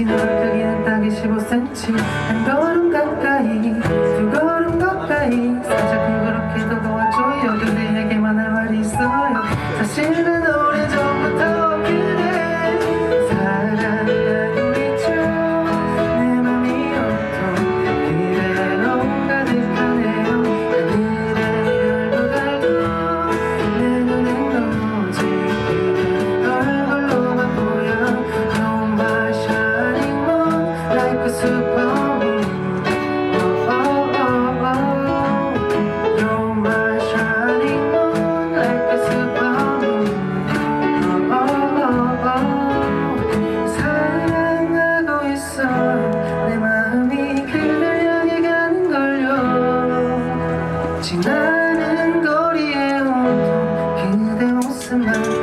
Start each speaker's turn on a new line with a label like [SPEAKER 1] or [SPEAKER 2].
[SPEAKER 1] 지나가기는 땅이 15cm 한 걸음 가까이 지나는 거리의 온통 그대 모습만